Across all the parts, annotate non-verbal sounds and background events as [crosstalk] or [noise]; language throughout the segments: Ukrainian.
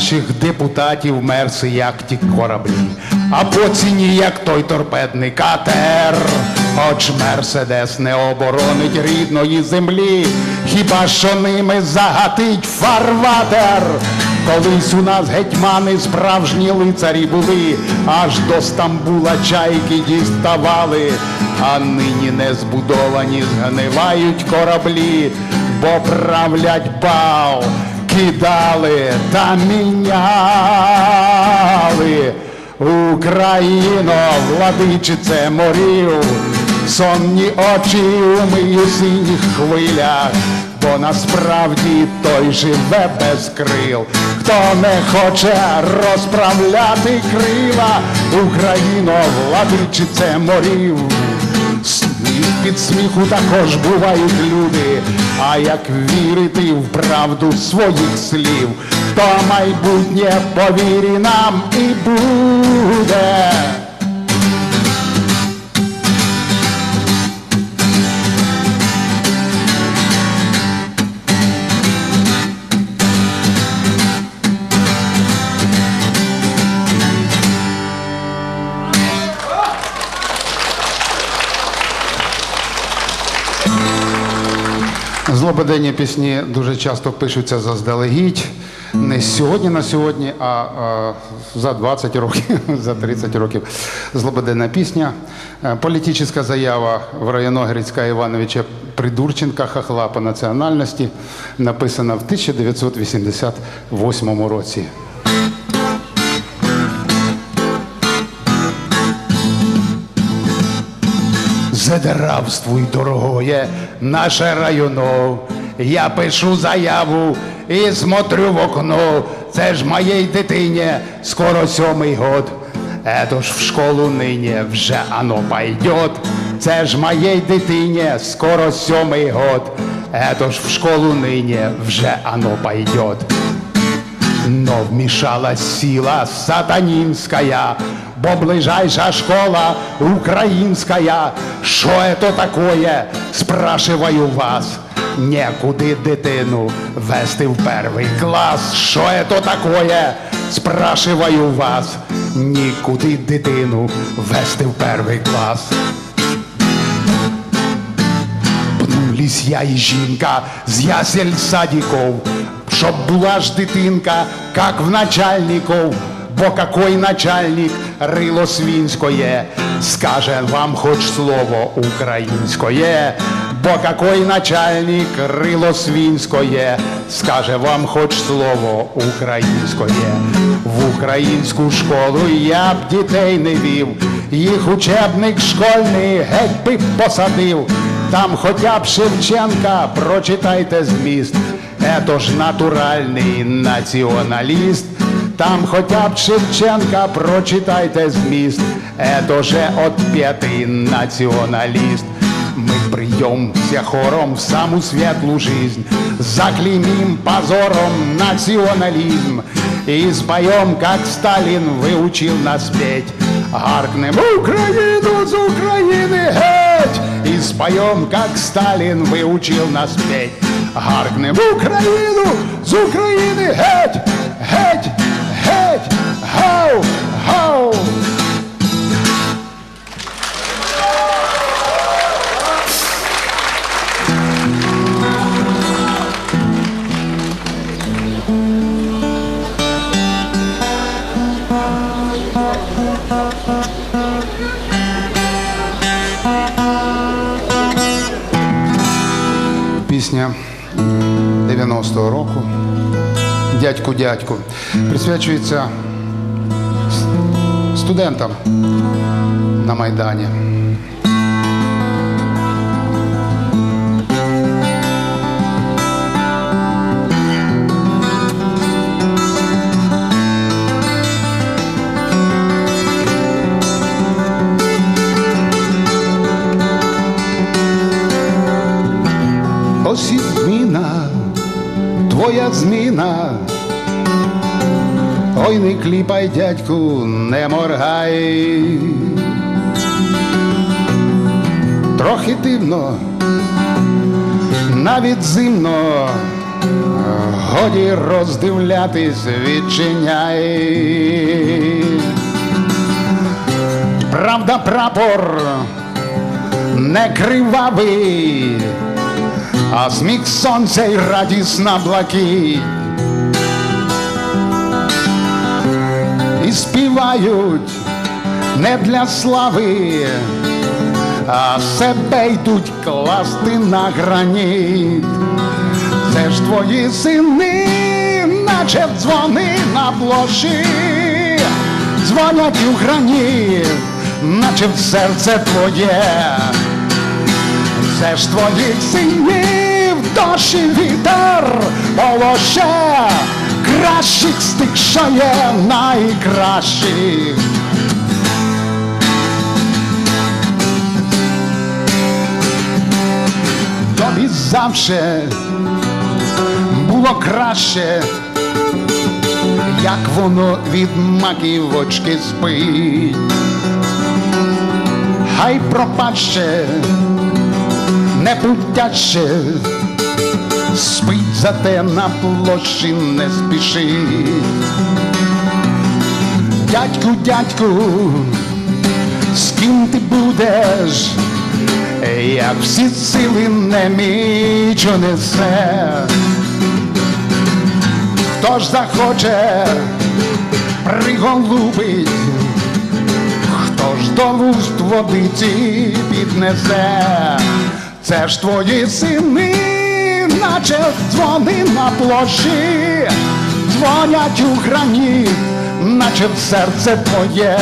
Наших депутатів мерси, як ті кораблі, а по ціні, як той торпедний катер. Хоч мерседес не оборонить рідної землі, хіба що ними загатить фарватер. Колись у нас гетьмани справжні лицарі були, аж до Стамбула чайки діставали, а нині не збудовані згнивають кораблі, бо правлять бал, кидали та міняли. Україно, владичице морів, сонні очі умиє синіх хвилях, бо насправді той живе без крил, хто не хоче розправляти крила, Україно, владичице морів. Під сміху також бувають люди, а як вірити в правду своїх слів, то майбутнє повірі нам і буде. Злободенні пісні дуже часто пишуться заздалегідь. Не сьогодні на сьогодні, а, а за 20 років, [laughs] за 30 років. Злободенна пісня. Е, Політична заява в району Грицька Івановича Придурченка, хахла по національності, написана в 1988 році. Задравствуй, дорогое, наше районо. Я пишу заяву і смотрю в окно. Це ж моїй дитині скоро сьомий год. Это ж в школу нині вже оно пойдет. Це ж моїй дитині скоро сьомий год. Это ж в школу нині вже оно пойдет. Но вмешалась сила сатанинская, бо ближайшая школа украинская. Что это такое? Спрашиваю вас. Некуди дитину вести в перший клас. Що это такое? Спрашиваю вас. Нікуди дитину вести в перший клас. Пнулись я і жінка з ясель садиков, щоб була ж дитинка, как в начальников. Бо какой начальник рило свинськое, скаже вам хоч слово українськое. Бо какой начальник рило свинськое, скаже вам хоч слово українськое. В українську школу я б дітей не вів, їх учебник школьний геть би посадив. Там хоча б Шевченка, прочитайте зміст. Ето ж натуральний націоналіст. Там хоча б Шевченка, прочитайте зміст. Ето же отпетый націоналіст. Мы прийдемся хором в саму светлую жизнь, заклеймим позором национализм и споем, как Сталин выучил нас петь. Гаркнем Украину з України геть! И споем, как Сталин выучил нас петь. Гаркнем Україну з України геть! Геть! сказать «Хоу! Хоу!» Пісня 90-го року. Дядьку, дядьку. Присвячується студентам на Майдані. Ось і зміна, твоя зміна. Ой, не кліпай, дядьку, не моргай. Трохи дивно, навіть зимно, годі роздивлятись, відчиняй. Правда, прапор не кривавий, а сміх сонця й радісна блакить. І співають не для слави, а себе йдуть класти на граніт. Це ж твої сини, наче дзвони на площі, дзвонять у граніт, наче в серце твоє. Це ж твоїх синів дощ і вітер полоше кращих з тих, що є найкращих. Тобі завше було краще, як воно від маківочки спить. Хай пропаще, не путяще, спить зате на площі не спішить. Дядьку, дядьку, з ким ти будеш? як всі сили немічо несе. Хто ж захоче приголубить, хто ж до вуст водиці піднесе, це ж твої сини, наче дзвони на площі, дзвонять у граніт, наче в серце твоє.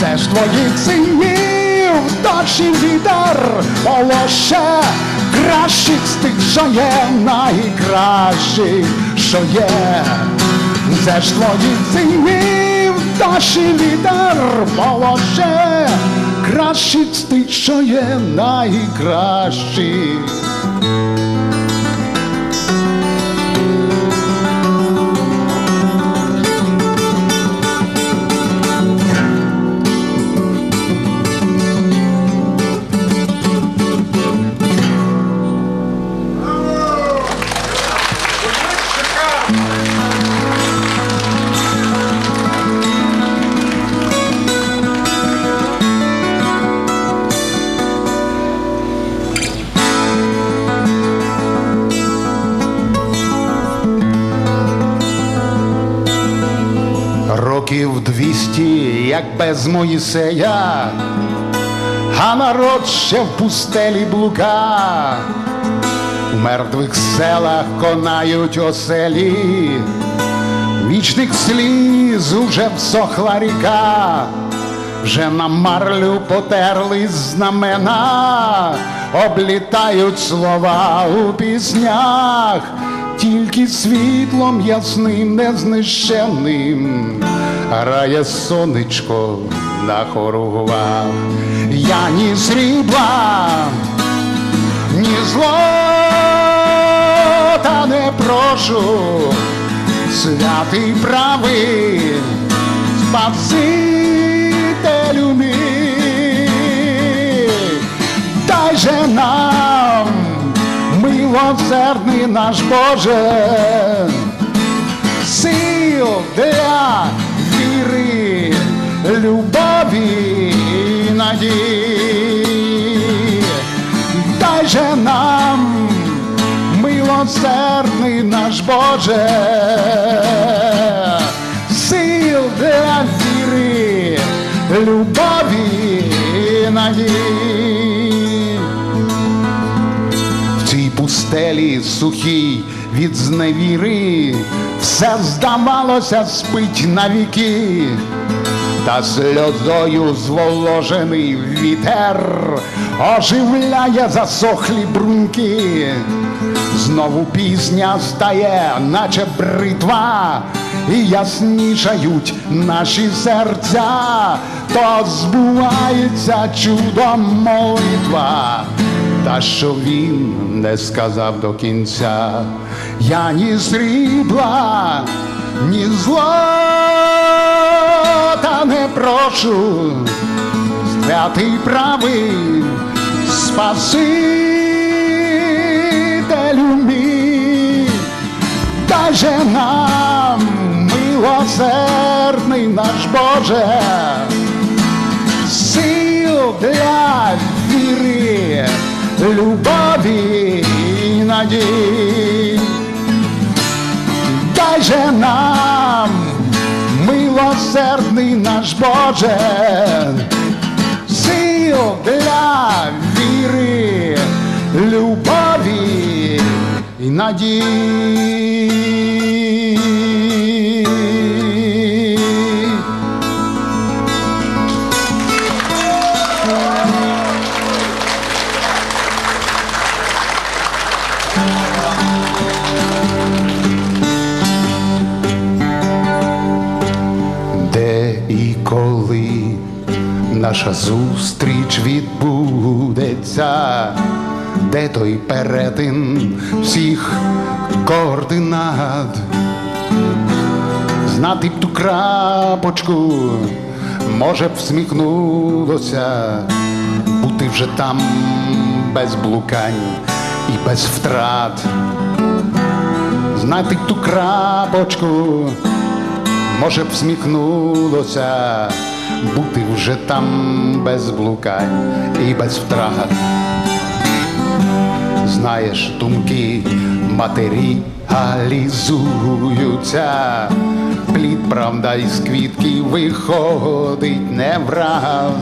Це ж твоїх синів, дощ і вітер, полоше кращих з тих, що є, найкращих, що є. Це ж твоїх синів, дощ і вітер, полоше кращих з тих, що є, найкращих. Років як без Моїсея, а народ ще в пустелі блука, в мертвих селах конають оселі, вічних сліз уже всохла ріка, вже на марлю потерли знамена, облітають слова у піснях тільки світлом ясним, незнищенним грає сонечко на хоругвах. Я ні срібла, ні злота не прошу, святий правий, спасителю мій, дай же нам милосердний наш Боже, сил для віри, любові і надії. Дай же нам милосердний наш Боже, сухій від зневіри, все здавалося спить навіки, та сльозою зволожений вітер оживляє засохлі бруньки. Знову пісня стає, наче бритва, і яснішають наші серця, то збувається чудом молитва. Та що він не сказав до кінця, я ні срібла, ні злота не прошу, святий правий, спасителю мій, дай же нам милосердний наш Боже, сил для віри, любові надій. Дай же нам милосердний наш Боже, сил для віри, любові і надії. Наша зустріч відбудеться, де той перетин всіх координат, знати б ту крапочку, може б всміхнулося, бути вже там без блукань і без втрат, знати б ту крапочку може б всміхнулося, бути вже там без блукань і без втрат. Знаєш, думки матеріалізуються, плід, правда, із квітки виходить не враз,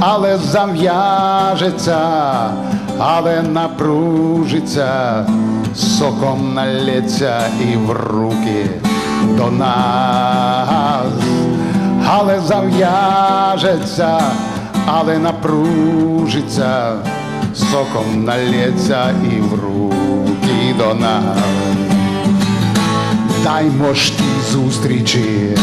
але зав'яжеться, але напружиться, соком налється і в руки до нас, але зав'яжеться, але напружиться, соком налється і в руки до нас. Даймо ж зустрічі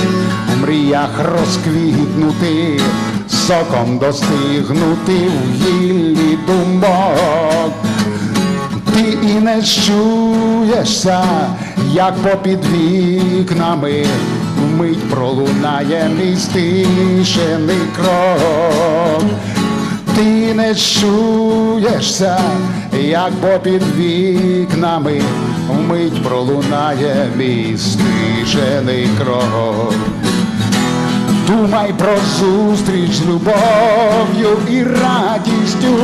у мріях розквітнути, соком достигнути в гіллі думок. Ти і не чуєшся, як попід вікнами вмить пролунає мій стишений крок. Ти не чуєшся, як попід вікнами вмить пролунає мій стишений крок. Думай про зустріч з любов'ю і радістю,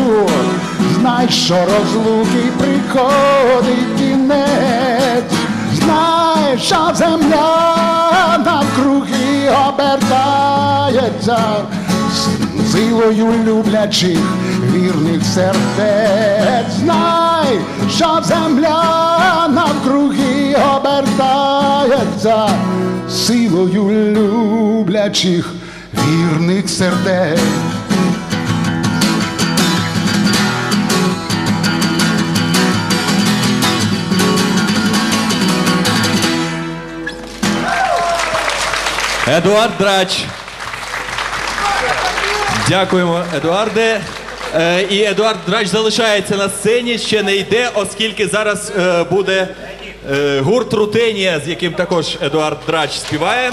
знай, що розлуки приходить кінець, знай, що земля навкруги обертається з силою люблячих вірних сердець, знай, що земля навкруги обертається. Силою люблячих вірних сердець. Едуард Драч. Дякуємо, Едуарде. Е, і Едуард Драч залишається на сцені, ще не йде, оскільки зараз е, буде е, гурт Рутенія, з яким також Едуард Драч співає.